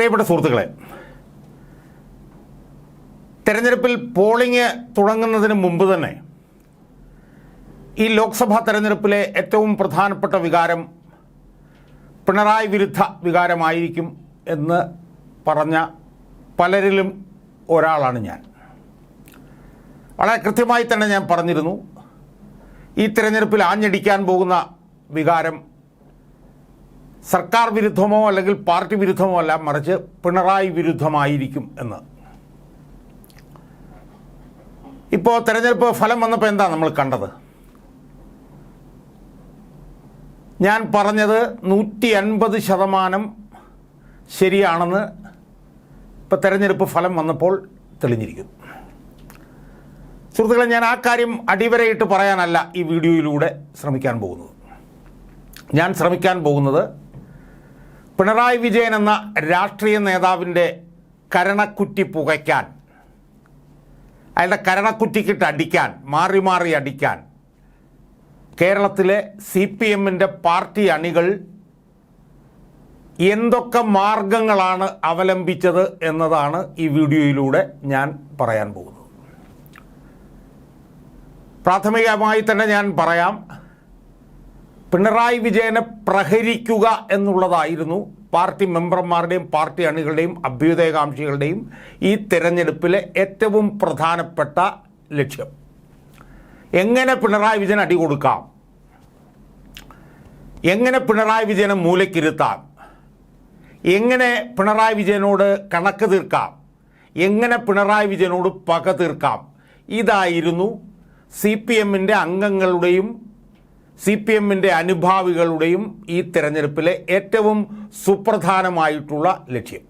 പ്രിയപ്പെട്ട സുഹൃത്തുക്കളെ തെരഞ്ഞെടുപ്പിൽ പോളിംഗ് തുടങ്ങുന്നതിന് മുമ്പ് തന്നെ ഈ ലോക്സഭാ തെരഞ്ഞെടുപ്പിലെ ഏറ്റവും പ്രധാനപ്പെട്ട വികാരം പിണറായി വിരുദ്ധ വികാരമായിരിക്കും എന്ന് പറഞ്ഞ പലരിലും ഒരാളാണ് ഞാൻ. വളരെ കൃത്യമായി തന്നെ ഞാൻ പറഞ്ഞിരുന്നു ഈ തിരഞ്ഞെടുപ്പിൽ ആഞ്ഞടിക്കാൻ പോകുന്ന വികാരം സർക്കാർ വിരുദ്ധമോ അല്ലെങ്കിൽ പാർട്ടി വിരുദ്ധമോ അല്ല മറിച്ച് പിണറായി വിരുദ്ധമായിരിക്കും എന്ന്. ഇപ്പോൾ തെരഞ്ഞെടുപ്പ് ഫലം വന്നപ്പോൾ എന്താ നമ്മൾ കണ്ടത്? ഞാൻ പറഞ്ഞത് നൂറ്റി അൻപത് ശതമാനം ശരിയാണെന്ന് ഇപ്പോൾ തെരഞ്ഞെടുപ്പ് ഫലം വന്നപ്പോൾ തെളിഞ്ഞിരിക്കുന്നു സുഹൃത്തുക്കളെ ഞാൻ ആ കാര്യം അടിവരയിട്ട് പറയാനല്ല ഈ വീഡിയോയിലൂടെ ശ്രമിക്കാൻ പോകുന്നത്. ഞാൻ ശ്രമിക്കാൻ പോകുന്നത് പിണറായി വിജയൻ എന്ന രാഷ്ട്രീയ നേതാവിന്റെ കരണക്കുറ്റി പുകയ്ക്കാൻ അയാളുടെ കരണക്കുറ്റിക്കിട്ട് അടിക്കാൻ മാറി മാറി അടിക്കാൻ കേരളത്തിലെ സി പി എമ്മിന്റെ പാർട്ടി അണികൾ എന്തൊക്കെ മാർഗങ്ങളാണ് അവലംബിച്ചത് എന്നതാണ് ഈ വീഡിയോയിലൂടെ ഞാൻ പറയാൻ പോകുന്നത്. പ്രാഥമികമായി തന്നെ ഞാൻ പറയാം പിണറായി വിജയനെ പ്രഹരിക്കുക എന്നുള്ളതായിരുന്നു പാർട്ടി മെമ്പർമാരുടെയും പാർട്ടി അണികളുടെയും അഭ്യുദയകാംക്ഷികളുടെയും ഈ തെരഞ്ഞെടുപ്പിലെ ഏറ്റവും പ്രധാനപ്പെട്ട ലക്ഷ്യം. എങ്ങനെ പിണറായി വിജയൻ അടി കൊടുക്കാം? എങ്ങനെ പിണറായി വിജയനെ മൂലക്കിരുത്താം എങ്ങനെ പിണറായി വിജയനോട് കണക്ക് തീർക്കാം? എങ്ങനെ പിണറായി വിജയനോട് പക തീർക്കാം? ഇതായിരുന്നു സി പി എമ്മിന്റെ അംഗങ്ങളുടെയും സി പി എമ്മിന്റെ അനുഭാവികളുടെയും ഈ തെരഞ്ഞെടുപ്പിലെ ഏറ്റവും സുപ്രധാനമായിട്ടുള്ള ലക്ഷ്യം.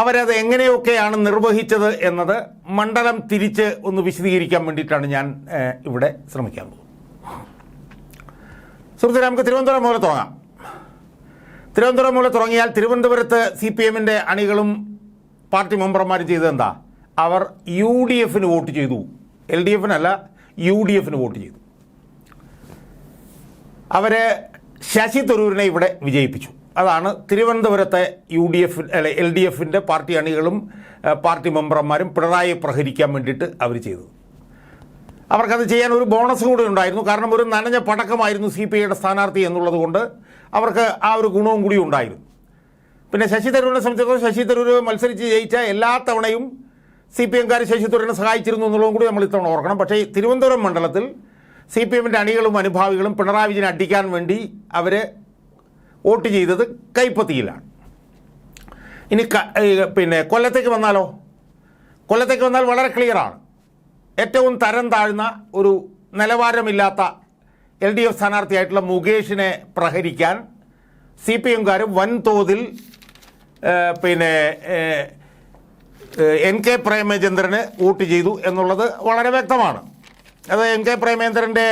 അവരത് എങ്ങനെയൊക്കെയാണ് നിർവഹിച്ചത് എന്നത് മണ്ഡലം തിരിച്ച് ഒന്ന് വിശദീകരിക്കാൻ വേണ്ടിയിട്ടാണ് ഞാൻ ഇവിടെ ശ്രമിക്കാൻ പോകുന്നത്. സുഹൃത്തുക്കളെ നമുക്ക് തിരുവനന്തപുരം മുതൽ തുടങ്ങാം. തിരുവനന്തപുരം മുതൽ തുടങ്ങിയാൽ തിരുവനന്തപുരത്ത് സി പി എമ്മിന്റെ അണികളും പാർട്ടി മെമ്പർമാരും ചെയ്തത് എന്താ? അവർ യു ഡി എഫിന് വോട്ട് ചെയ്തു. എൽ ഡി എഫിനല്ല യു ഡി എഫിന് വോട്ട് ചെയ്തു. അവർ ശശി തരൂരിനെ ഇവിടെ വിജയിപ്പിച്ചു. അതാണ് തിരുവനന്തപുരത്തെ യു ഡി എഫ് അല്ലെ എൽ ഡി എഫിന്റെ പാർട്ടി അണികളും പാർട്ടി മെമ്പർമാരും പിണറായിയെ പ്രഹരിക്കാൻ വേണ്ടിയിട്ട് അവർ ചെയ്തത്. അവർക്കത് ചെയ്യാൻ ഒരു ബോണസ് കൂടി ഉണ്ടായിരുന്നു. കാരണം ഒരു നനഞ്ഞ പടക്കമായിരുന്നു സി പി ഐയുടെ സ്ഥാനാർത്ഥി എന്നുള്ളത് കൊണ്ട് അവർക്ക് ആ ഒരു ഗുണവും കൂടി ഉണ്ടായിരുന്നു. പിന്നെ ശശി തരൂരിനെ സംബന്ധിച്ചിടത്തോളം ശശി തരൂർ മത്സരിച്ച് ജയിച്ച എല്ലാ തവണയും സി പി എംകാർ ശശി തരൂരിനെ സഹായിച്ചിരുന്നു എന്നുള്ളതും കൂടി നമ്മൾ ഇത്തവണ ഓർക്കണം. പക്ഷേ തിരുവനന്തപുരം മണ്ഡലത്തിൽ സി പി എമ്മിന്റെ അണികളും അനുഭാവികളും പിണറായി വിജയനെ അടിക്കാൻ വേണ്ടി അവർ വോട്ട് ചെയ്തത് കൈപ്പത്തിയിലാണ്. ഇനി പിന്നെ കൊല്ലത്തേക്ക് വന്നാലോ? കൊല്ലത്തേക്ക് വന്നാൽ വളരെ ക്ലിയറാണ്. ഏറ്റവും തരം താഴ്ന്ന ഒരു നിലവാരമില്ലാത്ത എൽ ഡി എഫ് സ്ഥാനാർത്ഥിയായിട്ടുള്ള മുകേഷിനെ പ്രഹരിക്കാൻ സി പി എംകാർ വൻതോതിൽ പിന്നെ എൻ കെ പ്രേമചന്ദ്രന് വോട്ട് ചെയ്തു എന്നുള്ളത് വളരെ വ്യക്തമാണ്. അത് എം കെ പ്രേമേന്ദ്രന്റെ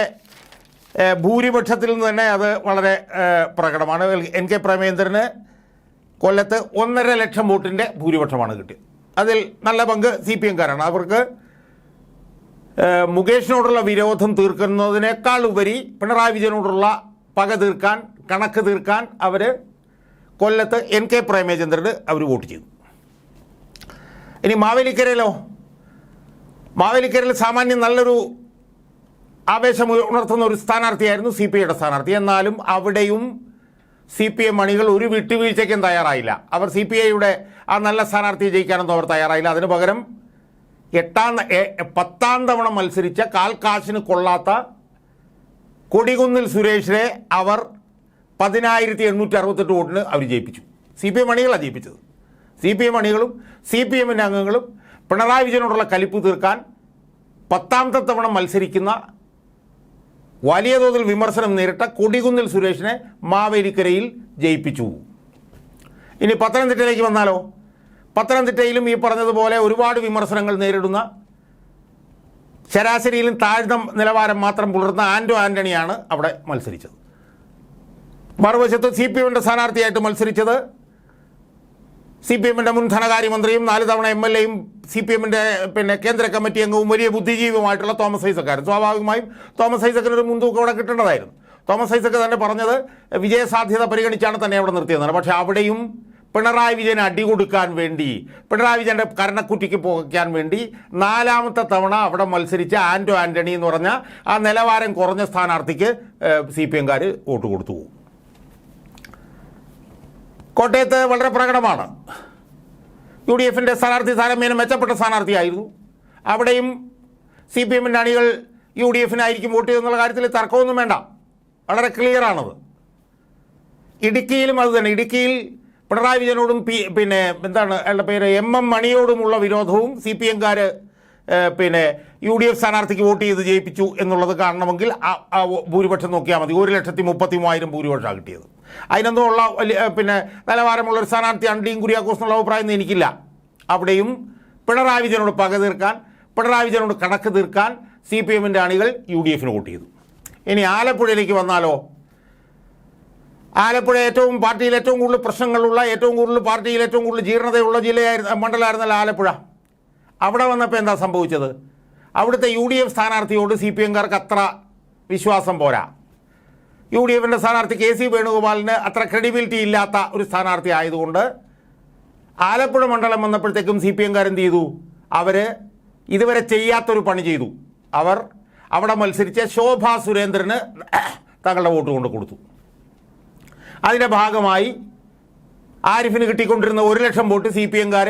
ഭൂരിപക്ഷത്തിൽ നിന്ന് തന്നെ അത് വളരെ പ്രകടമാണ്. എൻ കെ പ്രേമേന്ദ്രന് കൊല്ലത്ത് ഒന്നര ലക്ഷം വോട്ടിന്റെ ഭൂരിപക്ഷമാണ് കിട്ടിയത്. അതിൽ നല്ല പങ്ക് സി പി എംകാരാണ്. അവർക്ക് മുകേഷിനോടുള്ള വിരോധം തീർക്കുന്നതിനേക്കാൾ ഉപരി പിണറായി വിജയനോടുള്ള പക തീർക്കാൻ കണക്ക് തീർക്കാൻ അവർ കൊല്ലത്ത് എൻ കെ പ്രേമചന്ദ്രന് അവർ വോട്ട് ചെയ്തു. ഇനി മാവേലിക്കരയിലോ? മാവേലിക്കരയിൽ സാമാന്യം നല്ലൊരു ആവേശം ഉണർത്തുന്ന ഒരു സ്ഥാനാർത്ഥിയായിരുന്നു സി പി ഐയുടെ സ്ഥാനാർത്ഥി. എന്നാലും അവിടെയും സി പി എം അണികൾ ഒരു വിട്ടുവീഴ്ചയ്ക്കും തയ്യാറായില്ല. അവർ സി പി ഐയുടെ ആ നല്ല സ്ഥാനാർത്ഥിയെ ജയിക്കാനൊന്നും അവർ തയ്യാറായില്ല. അതിനു പകരം എട്ടാം പത്താം തവണ മത്സരിച്ച കാൽക്കാശിന് കൊള്ളാത്ത കൊടികുന്നിൽ സുരേഷിനെ അവർ പതിനായിരത്തി എണ്ണൂറ്റി അറുപത്തെട്ട് വോട്ടിന് അവർ ജയിപ്പിച്ചു. സി പി എം അണികളാണ് ജയിപ്പിച്ചത്. സി പി എം അണികളും സി പി എമ്മിന്റെ അംഗങ്ങളും പിണറായി വിജയനോടുള്ള കലിപ്പ് തീർക്കാൻ പത്താമത്തെ തവണ മത്സരിക്കുന്ന വലിയ തോതിൽ വിമർശനം നേരിട്ട കൊടികുന്നിൽ സുരേഷിനെ മാവേലിക്കരയിൽ ജയിപ്പിച്ചു. ഇനി പത്തനംതിട്ടയിലേക്ക് വന്നാലോ? പത്തനംതിട്ടയിലും ഈ പറഞ്ഞതുപോലെ ഒരുപാട് വിമർശനങ്ങൾ നേരിടുന്ന ശരാശരിയിലും താഴ്ന്ന നിലവാരം മാത്രം പുലർത്തുന്ന ആൻഡോ ആന്റണിയാണ് അവിടെ മത്സരിച്ചത്. മറുവശത്ത് സി പി എമ്മിന്റെ സ്ഥാനാർത്ഥിയായിട്ട് മത്സരിച്ചത് സി പി എമ്മിന്റെ മുൻ ധനകാര്യമന്ത്രിയും നാല് തവണ എം എൽ എയും സി പി എമ്മിന്റെ പിന്നെ കേന്ദ്ര കമ്മിറ്റി അംഗവും വലിയ ബുദ്ധിജീവിയുമായിട്ടുള്ള തോമസ് ഐസക്കാരൻ സ്വാഭാവികമായും തോമസ് ഐസക്കിന് ഒരു മുൻതൂക്കം അവിടെ കിട്ടേണ്ടതായിരുന്നു. തോമസ് ഐസക്ക് തന്നെ പറഞ്ഞത് വിജയസാധ്യത പരിഗണിച്ചാണ് തന്നെ അവിടെ നിർത്തിയതാണ് പക്ഷേ അവിടെയും പിണറായി വിജയന് അടി കൊടുക്കാൻ വേണ്ടി പിണറായി വിജയന്റെ കരണക്കുറ്റിക്ക് പോകാൻ വേണ്ടി നാലാമത്തെ തവണ അവിടെ മത്സരിച്ച ആന്റോ ആന്റണി എന്ന് പറഞ്ഞ ആ നിലവാരം കുറഞ്ഞ സ്ഥാനാർത്ഥിക്ക് സി പി എംകാർ വോട്ട് കൊടുത്തു. പോകും കോട്ടയത്ത് വളരെ പ്രകടമാണ്. യു ഡി എഫിന്റെ സ്ഥാനാർത്ഥി താരമേന മെച്ചപ്പെട്ട സ്ഥാനാർത്ഥിയായിരുന്നു. അവിടെയും സി പി എമ്മിന്റെ അണികൾ യു ഡി എഫിനായിരിക്കും വോട്ട് ചെയ്തെന്നുള്ള കാര്യത്തിൽ തർക്കമൊന്നും വേണ്ട. വളരെ ക്ലിയറാണത് ഇടുക്കിയിലും അത് തന്നെ ഇടുക്കിയിൽ പിണറായി വിജയനോടും പി പിന്നെ എന്താണ് അയാളുടെ പേര്? എം എം മണിയോടുമുള്ള വിരോധവും സി പി എംകാർ പിന്നെ യു ഡി എഫ് സ്ഥാനാർത്ഥിക്ക് വോട്ട് ചെയ്ത് ജയിപ്പിച്ചു എന്നുള്ളത് കാണണമെങ്കിൽ ഭൂരിപക്ഷം നോക്കിയാൽ മതി. ഒരു ലക്ഷത്തി മുപ്പത്തി മൂവായിരം ഭൂരിപക്ഷമാണ് കിട്ടിയത്. അതിനൊന്നും ഉള്ള വലിയ പിന്നെ നിലവാരമുള്ള ഒരു സ്ഥാനാർത്ഥി അണ്ടിയും കുര്യാക്കോസ് എന്നുള്ള അഭിപ്രായം എനിക്കില്ല. അവിടെയും പിണറായി വിജയനോട് പക തീർക്കാൻ പിണറായി വിജയനോട് കണക്ക് തീർക്കാൻ സി പി എമ്മിന്റെ അണികൾ യു ഡി എഫിന് വോട്ട് ചെയ്തു. ഇനി ആലപ്പുഴയിലേക്ക് വന്നാലോ? ആലപ്പുഴ ഏറ്റവും പാർട്ടിയിൽ ഏറ്റവും കൂടുതൽ പ്രശ്നങ്ങളുള്ള ഏറ്റവും കൂടുതൽ പാർട്ടിയിൽ ഏറ്റവും കൂടുതൽ ജീർണതയുള്ള ജില്ലയായിരുന്ന മണ്ഡലമായിരുന്നല്ലോ ആലപ്പുഴ. അവിടെ വന്നപ്പോൾ എന്താ സംഭവിച്ചത്? അവിടുത്തെ യു ഡി എഫ് സ്ഥാനാർത്ഥിയോട് സി പി എംകാർക്ക് അത്ര വിശ്വാസം പോരാ. യു ഡി എഫിന്റെ സ്ഥാനാർത്ഥി കെ സി വേണുഗോപാലിന് അത്ര ക്രെഡിബിലിറ്റി ഇല്ലാത്ത ഒരു സ്ഥാനാർത്ഥി ആയതുകൊണ്ട് ആലപ്പുഴ മണ്ഡലം വന്നപ്പോഴത്തേക്കും സി പി എംകാർ എന്ത് ചെയ്തു? അവർ ഇതുവരെ ചെയ്യാത്തൊരു പണി ചെയ്തു. അവർ അവിടെ മത്സരിച്ച ശോഭ സുരേന്ദ്രന് തങ്ങളുടെ വോട്ട് കൊണ്ട് കൊടുത്തു. അതിന്റെ ഭാഗമായി ആരിഫിന് കിട്ടിക്കൊണ്ടിരുന്ന ഒരു ലക്ഷം വോട്ട് സി പി എംകാർ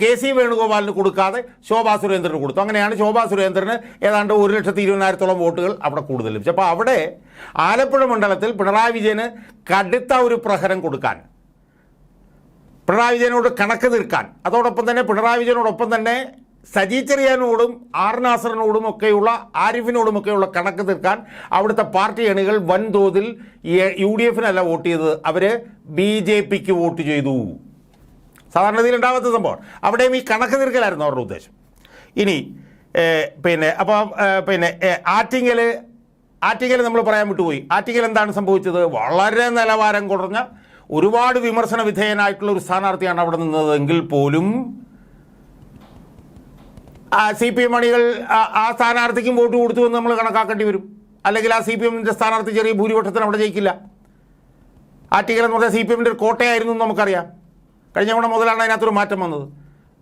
കെ സി വേണുഗോപാലിന് കൊടുക്കാതെ ശോഭാ സുരേന്ദ്രന് കൊടുത്തു. അങ്ങനെയാണ് ശോഭാ സുരേന്ദ്രന് ഏതാണ്ട് ഒരു ലക്ഷത്തി ഇരുപതിനായിരത്തോളം വോട്ടുകൾ അവിടെ കൂടുതൽ ലഭിച്ചു. അപ്പോൾ അവിടെ ആലപ്പുഴ മണ്ഡലത്തിൽ പിണറായി വിജയന് കടുത്ത ഒരു പ്രഹരം കൊടുക്കാൻ പിണറായി വിജയനോട് കണക്ക് തീർക്കാൻ അതോടൊപ്പം തന്നെ പിണറായി വിജയനോടൊപ്പം തന്നെ സജി ചെറിയാനോടും ആർ നാസറിനോടും ഒക്കെയുള്ള ആരിഫിനോടും ഒക്കെയുള്ള കണക്ക് തീർക്കാൻ അവിടുത്തെ പാർട്ടി അണികൾ വൻതോതിൽ യു ഡി എഫിനല്ല വോട്ട് ചെയ്തത്. അവർ ബി ജെ പിക്ക് വോട്ട് ചെയ്തു. സാധാരണ ഇതിൽ ഉണ്ടാവാത്ത സംഭവം അവിടെയും ഈ കണക്ക് തീർക്കലായിരുന്നു അവരുടെ ഉദ്ദേശം. ഇനി പിന്നെ അപ്പോൾ പിന്നെ ആറ്റിങ്ങൽ ആറ്റിങ്ങൽ നമ്മൾ പറയാൻ വിട്ടുപോയി. ആറ്റിങ്ങൽ എന്താണ് സംഭവിച്ചത്? വളരെ നിലവാരം കുറഞ്ഞ ഒരുപാട് വിമർശന വിധേയനായിട്ടുള്ള ഒരു സ്ഥാനാർത്ഥിയാണ് അവിടെ നിന്നതെങ്കിൽ പോലും സി പി എം മണികൾ ആ- സ്ഥാനാർത്ഥിക്കും വോട്ട് കൊടുത്തു എന്ന് നമ്മൾ കണക്കാക്കേണ്ടി വരും. അല്ലെങ്കിൽ ആ സി പി എമ്മിന്റെ സ്ഥാനാർത്ഥി ചെറിയ ഭൂരിപക്ഷത്തിന് അവിടെ ജയിക്കില്ല. ആറ്റിങ്ങൽ എന്ന് പറഞ്ഞാൽ സി പി എമ്മിന്റെ ഒരു കോട്ടയായിരുന്നു നമുക്കറിയാം. കഴിഞ്ഞ തവണ മുതലാണ് അതിനകത്തൊരു മാറ്റം വന്നത്.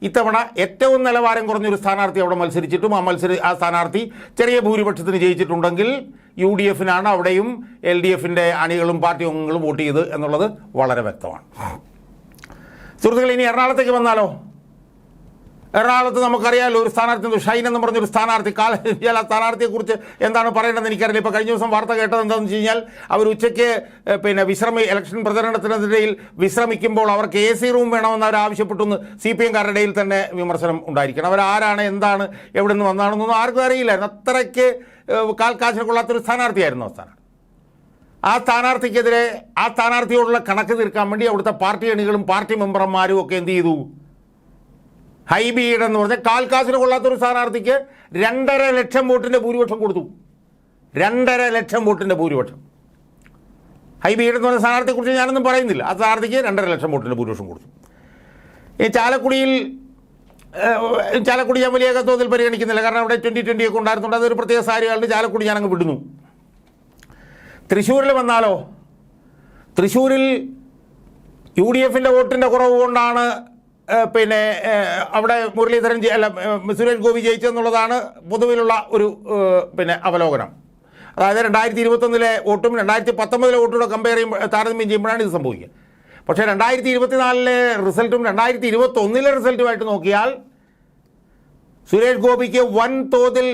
ഇത്തവണ ഏറ്റവും നിലവാരം കുറഞ്ഞൊരു സ്ഥാനാർത്ഥി അവിടെ മത്സരിച്ചിട്ടും ആ മത്സര ആ സ്ഥാനാർത്ഥി ചെറിയ ഭൂരിപക്ഷത്തിന് ജയിച്ചിട്ടുണ്ടെങ്കിൽ യു ഡി എഫിനാണ് അവിടെയും എൽ ഡി എഫിന്റെ അണികളും പാർട്ടി അംഗങ്ങളും വോട്ട് ചെയ്ത് എന്നുള്ളത് വളരെ വ്യക്തമാണ്. സുഹൃത്തുക്കൾ ഇനി എറണാകുളത്തേക്ക് വന്നാലോ? എറണാകുളത്ത് നമുക്കറിയാമല്ലോ ഒരു സ്ഥാനാർത്ഥി ഷൈൻ എന്ന് പറഞ്ഞൊരു സ്ഥാനാർത്ഥി കാല ആ സ്ഥാനാർത്ഥിയെക്കുറിച്ച് എന്താണ് പറയേണ്ടതെന്ന് എനിക്കറിയില്ല. ഇപ്പോൾ കഴിഞ്ഞ ദിവസം വാർത്ത കേട്ടത് എന്താണെന്ന് വെച്ച് കഴിഞ്ഞാൽ അവർ ഉച്ചയ്ക്ക് പിന്നെ വിശ്രമി ഇലക്ഷൻ പ്രചരണത്തിനെതിരെയിൽ വിശ്രമിക്കുമ്പോൾ അവർക്ക് എ സി റൂം വേണമെന്ന് അവർ ആവശ്യപ്പെട്ടെന്ന് സി പി എംകാരുടെ ഇടയിൽ തന്നെ വിമർശനം ഉണ്ടായിരിക്കണം അവർ ആരാണ് എന്താണ് എവിടെ നിന്ന് വന്നാണെന്നൊന്നും ആർക്കും അറിയില്ലായിരുന്നു. അത്രയ്ക്ക് കാൽക്കാശിന് കൊള്ളാത്തൊരു സ്ഥാനാർത്ഥിയായിരുന്നു ആ ആ സ്ഥാനാർത്ഥിക്കെതിരെ ആ സ്ഥാനാർത്ഥിയോടുള്ള കണക്ക് തീർക്കാൻ വേണ്ടി അവിടുത്തെ പാർട്ടി അണികളും പാർട്ടി മെമ്പർമാരും ഒക്കെ എന്ത് ചെയ്തു? ഹൈബീഡ് എന്ന് പറഞ്ഞ കാൽക്കാശിന് കൊള്ളാത്തൊരു സ്ഥാനാർത്ഥിക്ക് രണ്ടര ലക്ഷം വോട്ടിന്റെ ഭൂരിപക്ഷം കൊടുത്തു. രണ്ടര ലക്ഷം വോട്ടിന്റെ ഭൂരിപക്ഷം. ഹൈബീഡ് എന്ന് പറഞ്ഞ സ്ഥാനാർത്ഥിയെക്കുറിച്ച് ഞാനൊന്നും പറയുന്നില്ല. ആ സ്ഥാനാർത്ഥിക്ക് രണ്ടര ലക്ഷം വോട്ടിന്റെ ഭൂരിപക്ഷം കൊടുത്തു. ഈ ചാലക്കുടിയിൽ ചാലക്കുടി ഞാൻ വലിയ തോതിൽ പരിഗണിക്കുന്നില്ല. കാരണം അവിടെ ട്വന്റി ട്വന്റി ഒക്കെ ഉണ്ടായിരുന്നുണ്ട്. അതൊരു പ്രത്യേക സാരികളുടെ ചാലക്കുടി ഞാനങ്ങ് വിടുന്നു. തൃശ്ശൂരിൽ വന്നാലോ? തൃശ്ശൂരിൽ യു ഡി എഫിന്റെ വോട്ടിന്റെ കുറവ് കൊണ്ടാണ് പിന്നെ അവിടെ മുരളീധരൻ അല്ല സുരേഷ് ഗോപി ജയിച്ചെന്നുള്ളതാണ് പൊതുവിലുള്ള ഒരു പിന്നെ അവലോകനം. അതായത് രണ്ടായിരത്തി ഇരുപത്തൊന്നിലെ വോട്ടും രണ്ടായിരത്തി പത്തൊമ്പതിലെ വോട്ടുകൂടെ കമ്പയർ ചെയ്യുമ്പോൾ താരതമ്യം ചെയ്യുമ്പോഴാണ് ഇത് സംഭവിക്കുക. പക്ഷേ രണ്ടായിരത്തി ഇരുപത്തിനാലിലെ റിസൾട്ടും രണ്ടായിരത്തി ഇരുപത്തൊന്നിലെ റിസൾട്ടുമായിട്ട് നോക്കിയാൽ സുരേഷ് ഗോപിക്ക് വൻ തോതിൽ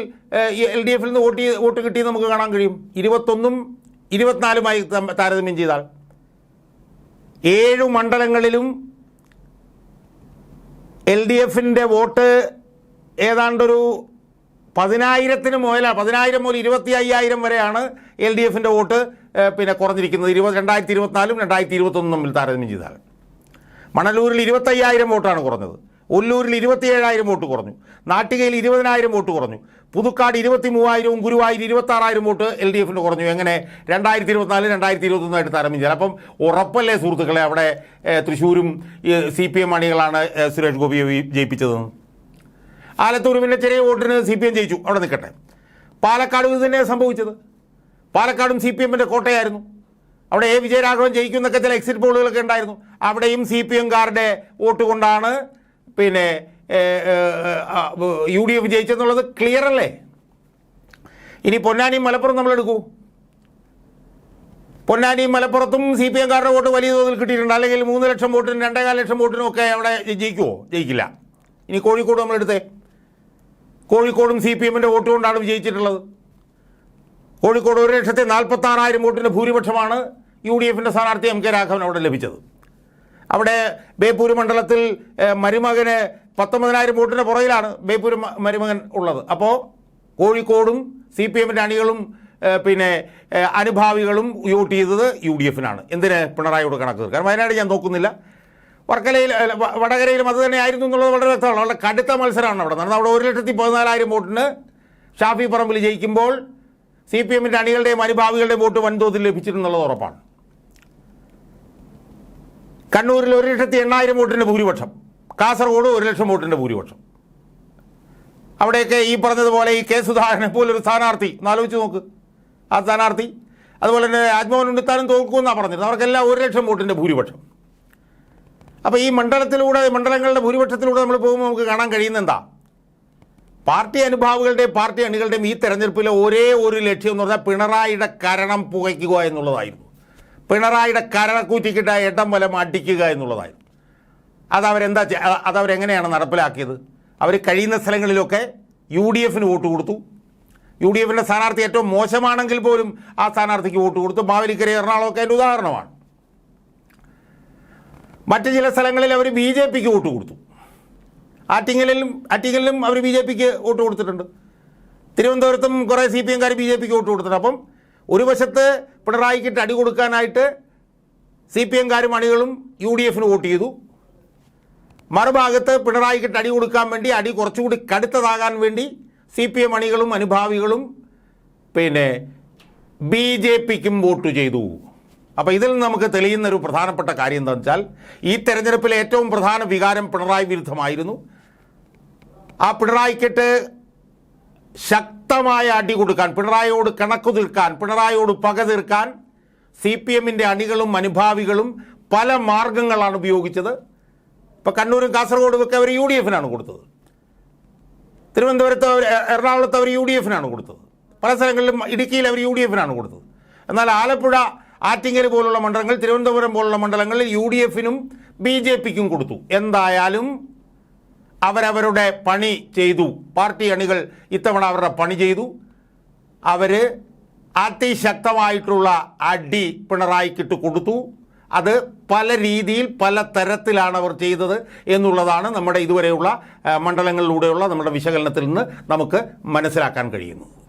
എൽ ഡി എഫിൽ നിന്ന് വോട്ട് ചെയ്ത് വോട്ട് കിട്ടി നമുക്ക് കാണാൻ കഴിയും. ഇരുപത്തൊന്നും ഇരുപത്തിനാലുമായി താരതമ്യം ചെയ്താൽ ഏഴു മണ്ഡലങ്ങളിലും എൽ ഡി എഫിന്റെ വോട്ട് ഏതാണ്ടൊരു പതിനായിരത്തിന് മുതല പതിനായിരം മുതൽ ഇരുപത്തി അയ്യായിരം വരെയാണ് എൽ ഡി എഫിന്റെ വോട്ട് പിന്നെ കുറഞ്ഞിരിക്കുന്നത്. ഇരുപത് രണ്ടായിരത്തി ഇരുപത്തിനാലും രണ്ടായിരത്തി ഇരുപത്തൊന്നും തമ്മിൽ താരതമ്യം ചെയ്താൽ മണലൂരിൽ ഇരുപത്തയ്യായിരം വോട്ടാണ് കുറഞ്ഞത്. ഒല്ലൂരിൽ ഇരുപത്തിയേഴായിരം വോട്ട് കുറഞ്ഞു. നാട്ടികയിൽ ഇരുപതിനായിരം വോട്ട് കുറഞ്ഞു. പുതുക്കാട് ഇരുപത്തി മൂവായിരവും ഗുരുവായൂർ ഇരുപത്താറായിരം വോട്ട് എൽ ഡി എഫിന് കുറഞ്ഞു. എങ്ങനെ? രണ്ടായിരത്തി ഇരുപത്തിനാല് രണ്ടായിരത്തി ഇരുപത്തൊന്നായിട്ട് താരതമ്യം ചെയ്യാം അപ്പം ഉറപ്പല്ലേ സുഹൃത്തുക്കളെ അവിടെ തൃശ്ശൂരും സി പി എം അണികളാണ് സുരേഷ് ഗോപിയെ ജയിപ്പിച്ചത്? ജയിപ്പിച്ചതെന്ന് ആലത്തൂർ പിന്നെ ചെറിയ വോട്ടിന് സി പി എം ജയിച്ചു. അവിടെ നിൽക്കട്ടെ. പാലക്കാട് ഇത് തന്നെയാണ് സംഭവിച്ചത്. പാലക്കാടും സി പി എമ്മിന്റെ കോട്ടയായിരുന്നു. അവിടെ എ വിജയരാഘവൻ ജയിക്കുന്നൊക്കെ ചില എക്സിറ്റ് പോളുകളൊക്കെ ഉണ്ടായിരുന്നു. അവിടെയും സി പി എംകാരുടെ വോട്ട് കൊണ്ടാണ് പിന്നെ യു ഡി എഫ് ജയിച്ചെന്നുള്ളത് ക്ലിയർ അല്ലേ? ഇനി പൊന്നാനിയും മലപ്പുറം നമ്മൾ എടുക്കൂ. പൊന്നാനിയും മലപ്പുറത്തും സി പി എംകാരുടെ വോട്ട് വലിയ തോതിൽ കിട്ടിയിട്ടുണ്ട്. അല്ലെങ്കിൽ മൂന്ന് ലക്ഷം വോട്ടിനും രണ്ടേകാൽ ലക്ഷം വോട്ടിനും ഒക്കെ അവിടെ ജയിക്കുമോ ജയിക്കില്ല. ഇനി കോഴിക്കോട് നമ്മളെടുത്തേ കോഴിക്കോടും സി പി എമ്മിന്റെ വോട്ട് കൊണ്ടാണ് വിജയിച്ചിട്ടുള്ളത്. കോഴിക്കോട് ഒരു ലക്ഷത്തി നാൽപ്പത്താറായിരം വോട്ടിന്റെ ഭൂരിപക്ഷമാണ് യു ഡി എഫിന്റെ സ്ഥാനാർത്ഥി എം കെ രാഘവൻ അവിടെ ലഭിച്ചത്. അവിടെ ബേപ്പൂർ മണ്ഡലത്തിൽ മരുമകന് പത്തൊമ്പതിനായിരം വോട്ടിന് പുറകിലാണ് ബേപ്പൂർ മരുമകൻ ഉള്ളത്. അപ്പോൾ കോഴിക്കോടും സി പി എമ്മിന്റെ അണികളും പിന്നെ അനുഭാവികളും വോട്ട് ചെയ്തത് യു ഡി എഫിനാണ് എന്തിന് പിണറായിയോട് കണക്ക് തീർക്കാൻ? വയനാട് ഞാൻ നോക്കുന്നില്ല. വർക്കലയിൽ വടകരയിലും അത് തന്നെ ആയിരുന്നു എന്നുള്ളത് വളരെ വ്യക്തമാണ്. വളരെ കടുത്ത മത്സരമാണ് അവിടെ നടന്നത്. അവിടെ ഒരു ലക്ഷത്തി പതിനാലായിരം വോട്ടിന് ഷാഫി പറമ്പിൽ ജയിക്കുമ്പോൾ സി പി എമ്മിന്റെ അണികളുടെയും അനുഭാവികളുടെയും വോട്ട് വൻതോതിൽ ലഭിച്ചിട്ടുണ്ടെന്നുള്ളത് ഉറപ്പാണ്. കണ്ണൂരിൽ ഒരു ലക്ഷത്തി എണ്ണായിരം വോട്ടിന്റെ ഭൂരിപക്ഷം. കാസർഗോഡ് ഒരു ലക്ഷം വോട്ടിന്റെ ഭൂരിപക്ഷം. അവിടെയൊക്കെ ഈ പറഞ്ഞതുപോലെ ഈ കെ സുധാകരനെ പോലൊരു സ്ഥാനാർത്ഥി. ഒന്ന് ആലോചിച്ച് നോക്ക്. ആ സ്ഥാനാർത്ഥി. അതുപോലെ തന്നെ രാജ്മോഹൻ ഉണ്ണിത്താനും തോൽക്കുമെന്നാണ് പറഞ്ഞിരുന്നത് അവർക്കെല്ലാം ഒരു ലക്ഷം വോട്ടിന്റെ ഭൂരിപക്ഷം. അപ്പോൾ ഈ മണ്ഡലത്തിലൂടെ മണ്ഡലങ്ങളുടെ ഭൂരിപക്ഷത്തിലൂടെ നമ്മൾ പോകുമ്പോൾ നമുക്ക് കാണാൻ കഴിയുന്ന എന്താ? പാർട്ടി അനുഭാവികളുടെയും പാർട്ടി അണികളുടെയും ഈ തെരഞ്ഞെടുപ്പിലെ ഒരേ ഒരു ലക്ഷ്യം എന്ന് പറഞ്ഞാൽ പിണറായിയുടെ കരണം പുകയ്ക്കുക എന്നുള്ളതായിരുന്നു. പിണറായിയുടെ കരളക്കൂറ്റിക്കിട്ട ഇടം വലം അടിക്കുക എന്നുള്ളതായി അതവരെന്താ അതവരെങ്ങനെയാണ് നടപ്പിലാക്കിയത്? അവർ കഴിയുന്ന സ്ഥലങ്ങളിലൊക്കെ യു ഡി എഫിന് വോട്ട് കൊടുത്തു. യു ഡി എഫിന്റെ സ്ഥാനാർത്ഥി ഏറ്റവും മോശമാണെങ്കിൽ പോലും ആ സ്ഥാനാർത്ഥിക്ക് വോട്ട് കൊടുത്തു. മാവേലിക്കര എറണാകുളമൊക്കെ അതിന്റെ ഉദാഹരണമാണ്. മറ്റു ചില സ്ഥലങ്ങളിൽ അവർ ബി ജെ പിക്ക് വോട്ട് കൊടുത്തു. ആറ്റിങ്ങലിലും ആറ്റിങ്ങലിലും അവർ ബി ജെ പിക്ക് വോട്ട് കൊടുത്തിട്ടുണ്ട്. തിരുവനന്തപുരത്തും കുറേ സി പി എംകാർ ബി ജെ പിക്ക് വോട്ട് കൊടുത്തിട്ടുണ്ട്. അപ്പം ഒരു വശത്ത് പിണറായിക്കിട്ട് അടി കൊടുക്കാനായിട്ട് സി പി എംകാരും അണികളും യു ഡി എഫിന് വോട്ട് ചെയ്തു. മറുഭാഗത്ത് പിണറായിക്കിട്ട് അടി കൊടുക്കാൻ വേണ്ടി അടി കുറച്ചുകൂടി കടുത്തതാകാൻ വേണ്ടി സി പി എം അണികളും അനുഭാവികളും പിന്നെ ബി ജെ പിക്കും വോട്ട് ചെയ്തു. അപ്പോൾ ഇതിൽ നിന്ന് നമുക്ക് തെളിയുന്ന ഒരു പ്രധാനപ്പെട്ട കാര്യം എന്താണെന്ന് വെച്ചാൽ ഈ തെരഞ്ഞെടുപ്പിലെ ഏറ്റവും പ്രധാന വികാരം പിണറായി വിരുദ്ധമായിരുന്നു. ആ പിണറായിക്കിട്ട് ശക്തമായ അടി കൊടുക്കാൻ പിണറായിയോട് കണക്കു തീർക്കാൻ പിണറായിയോട് പക തീർക്കാൻ സി പി എമ്മിന്റെ അണികളും അനുഭാവികളും പല മാർഗങ്ങളാണ് ഉപയോഗിച്ചത്. ഇപ്പോൾ കണ്ണൂരും കാസർഗോഡും ഒക്കെ അവർ യു ഡി എഫിനാണ് കൊടുത്തത്. തിരുവനന്തപുരത്ത് അവർ എറണാകുളത്ത് അവർ യു ഡി എഫിനാണ് കൊടുത്തത്. പല സ്ഥലങ്ങളിലും ഇടുക്കിയിൽ അവർ യു ഡി എഫിനാണ് കൊടുത്തത്. എന്നാൽ ആലപ്പുഴ ആറ്റിങ്ങൽ പോലുള്ള മണ്ഡലങ്ങൾ തിരുവനന്തപുരം പോലുള്ള മണ്ഡലങ്ങളിൽ യു ഡി എഫിനും ബി ജെ പിക്കും കൊടുത്തു. എന്തായാലും അവരവരുടെ പണി ചെയ്തു. പാർട്ടി അണികൾ ഇത്തവണ അവരുടെ പണി ചെയ്തു. അവർ അതിശക്തമായിട്ടുള്ള അടി പിണറായിക്കിട്ട് കൊടുത്തു. അത് പല രീതിയിൽ പല തരത്തിലാണ് അവർ ചെയ്തത് എന്നുള്ളതാണ് നമ്മുടെ ഇതുവരെയുള്ള മണ്ഡലങ്ങളിലൂടെയുള്ള നമ്മുടെ വിശകലനത്തിൽ നിന്ന് നമുക്ക് മനസ്സിലാക്കാൻ കഴിയുന്നത്.